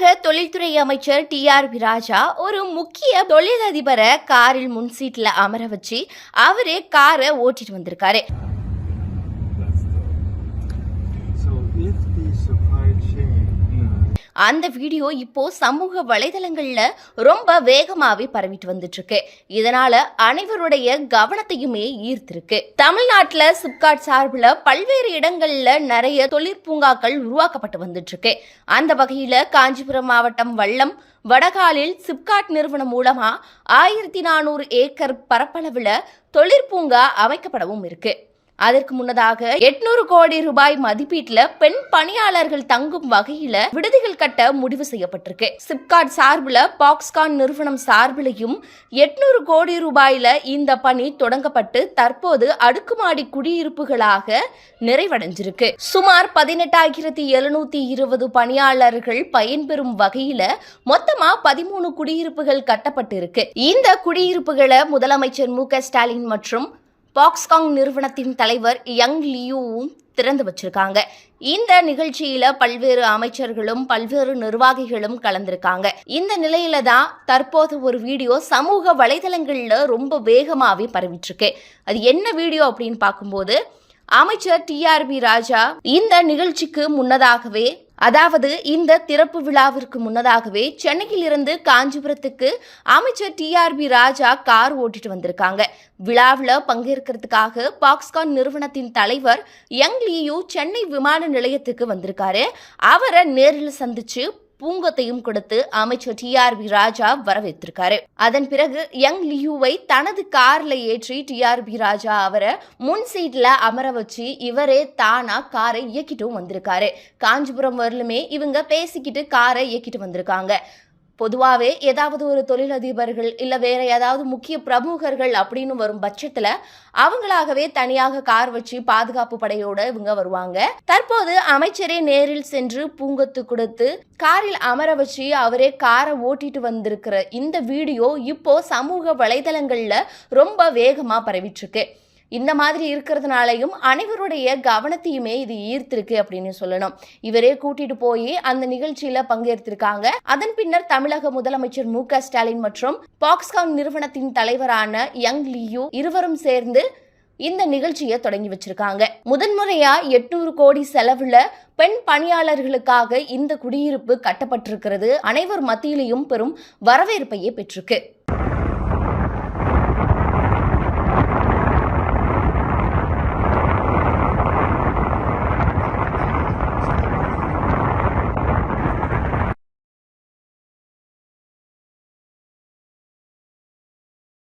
தமிழக தொழில்துறை அமைச்சர் டி ஆர் ராஜா ஒரு முக்கிய தொழிலதிபரை காரில் முன் சீட்ல அமர வச்சு அவரே காரை ஓட்டிட்டு வந்திருக்காரு So if the supply chain. அந்த வீடியோ இப்போ சமூக வலைதளங்கள்ல ரொம்ப வேகமாவே பரவிட்டு வந்துட்டு இருக்கு இதனால அனைவருடைய கவனத்தையுமே ஈர்த்திருக்கு. தமிழ்நாட்டுல சிப்காட் சார்பில் பல்வேறு இடங்கள்ல நிறைய தொழிற்பூங்காக்கள் உருவாக்கப்பட்டு வந்துட்டு இருக்கு அந்த வகையில காஞ்சிபுரம் மாவட்டம் வல்லம் வடகாலில் சிப்காட் நிறுவனம் மூலமா ஆயிரத்தி நானூறு ஏக்கர் பரப்பளவுல தொழிற்பூங்கா அமைக்கப்படவும் இருக்கு. அதற்கு முன்னதாக எட்நூறு கோடி ரூபாய் மதிப்பீட்டில் பெண் பணியாளர்கள் தங்கும் வகையில விடுதிகள் கட்ட முடிவு செய்யப்பட்டிருக்கு. சிப்காட் சார்பில் பாக்ஸ்கான் நிறுவனம் சார்பிலையும் எட்நூறு கோடி ரூபாயில இந்த பணி தொடங்கப்பட்டு தற்போது அடுக்குமாடி குடியிருப்புகளாக நிறைவடைஞ்சிருக்கு. சுமார் பதினெட்டாயிரத்தி எழுநூத்தி இருபது பணியாளர்கள் பயன்பெறும் வகையில மொத்தமா பதிமூணு குடியிருப்புகள் கட்டப்பட்டிருக்கு. இந்த குடியிருப்புகளை முதலமைச்சர் மு க ஸ்டாலின் மற்றும் பாக்ஸ்காங் நிறுவனத்தின் தலைவர் யங் லியூவும் திறந்து வச்சிருக்காங்க. இந்த நிகழ்ச்சியில பல்வேறு அமைச்சர்களும் பல்வேறு நிர்வாகிகளும் கலந்திருக்காங்க. இந்த நிலையில தான் தற்போது ஒரு வீடியோ சமூக வலைதளங்கள்ல ரொம்ப வேகமாவே பரவிட்டு இருக்கு. அது என்ன வீடியோ அப்படின்னு பார்க்கும்போது அமைச்சர் டிஆர்பி ராஜா இந்த நிகழ்ச்சிக்கு முன்னதாகவே அதாவது இந்த திறப்பு விழாவிற்கு முன்னதாகவே சென்னையில் இருந்து காஞ்சிபுரத்துக்கு அமைச்சர் டிஆர்பி ராஜா கார் ஓட்டிட்டு வந்திருக்காங்க. விழாவில் பங்கேற்கிறதுக்காக பாக்ஸ்கான் நிறுவனத்தின் தலைவர் யங் லியூ சென்னை விமான நிலையத்துக்கு வந்திருக்காரு. அவரை நேரில் சந்திச்சு பூங்கத்தையும் கொடுத்து அமைச்சர் டிஆர்பி ராஜா வரவேற்றிருக்காரு. அதன் பிறகு யங் லியூவை தனது கார்ல ஏற்றி டிஆர்பி ராஜா அவரை முன் சீட்ல அமர வச்சு இவரே தானா காரை இயக்கிட்டும் வந்திருக்காரு. காஞ்சிபுரம் வரலுமே இவங்க பேசிக்கிட்டு காரை இயக்கிட்டு வந்திருக்காங்க. பொதுவாகவே ஏதாவது ஒரு தொழிலதிபர்கள் இல்லை வேற ஏதாவது முக்கிய பிரமுகர்கள் அப்படின்னு வரும் பட்சத்தில் அவங்களாகவே தனியாக கார் வச்சு பாதுகாப்பு படையோட இவங்க வருவாங்க. தற்போது அமைச்சரே நேரில் சென்று பூங்கொத்து கொடுத்து காரில் அமர வச்சு அவரே காரை ஓட்டிட்டு வந்திருக்கிற இந்த வீடியோ இப்போ சமூக வலைதளங்களில் ரொம்ப வேகமாக பரவிட்டு இருக்கு. இந்த மாதிரி இருக்கிறதுனாலையும் அனைவருடைய கவனத்தையுமே இது ஈர்த்திருக்கு அப்படின்னு சொல்லணும். இவரே கூட்டிட்டு போய் அந்த நிகழ்ச்சியில பங்கேற்றிருக்காங்க. அதன் பின்னர் தமிழக முதலமைச்சர் மு க ஸ்டாலின் மற்றும் பாக்ஸ்கான் நிறுவனத்தின் தலைவரான யங் லியூ இருவரும் சேர்ந்து இந்த நிகழ்ச்சியை தொடங்கி வச்சிருக்காங்க. முதன்முறையா எட்நூறு கோடி செலவுல பெண் பணியாளர்களுக்காக இந்த குடியிருப்பு கட்டப்பட்டிருக்கிறது. அனைவர் மத்தியிலையும் பெரும் வரவேற்பையே பெற்றிருக்கு.